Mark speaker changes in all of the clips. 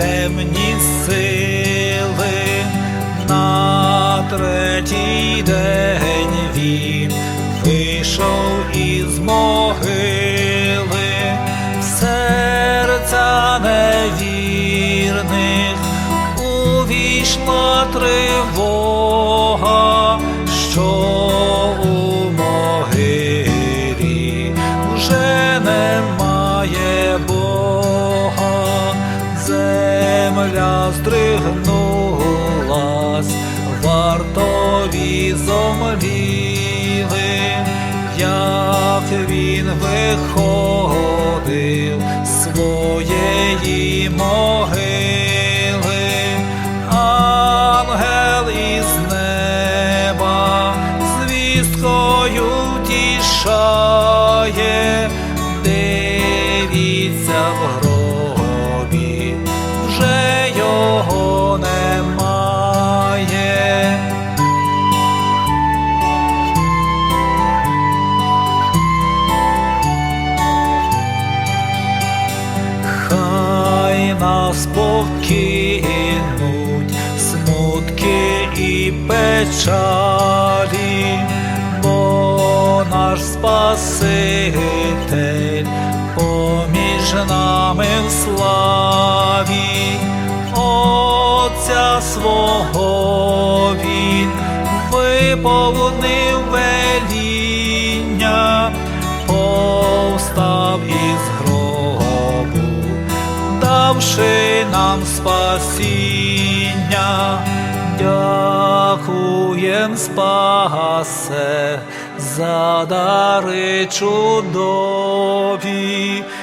Speaker 1: темні сили на третій день він вийшов із могили, в серця невірних увійшла три. Земля здригнулась, вартові зомліли, як він виходив своєї могили, ангел із неба звісткою тішає, дивіться в гробі, Хай нас покинуть смутки і печалі, бо наш Спаситель поміж нами в славі, Отця свого він виповнив давши нам спасіння, дякуєм спасе за дари чудові,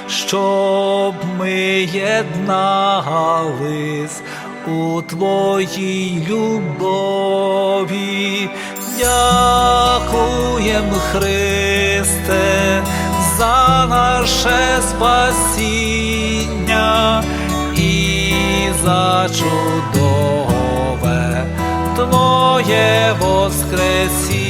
Speaker 1: щоб ми єднались у твоїй любові. Дякуєм, Христе, за наше спасіння за чудове Твоє Воскресіння.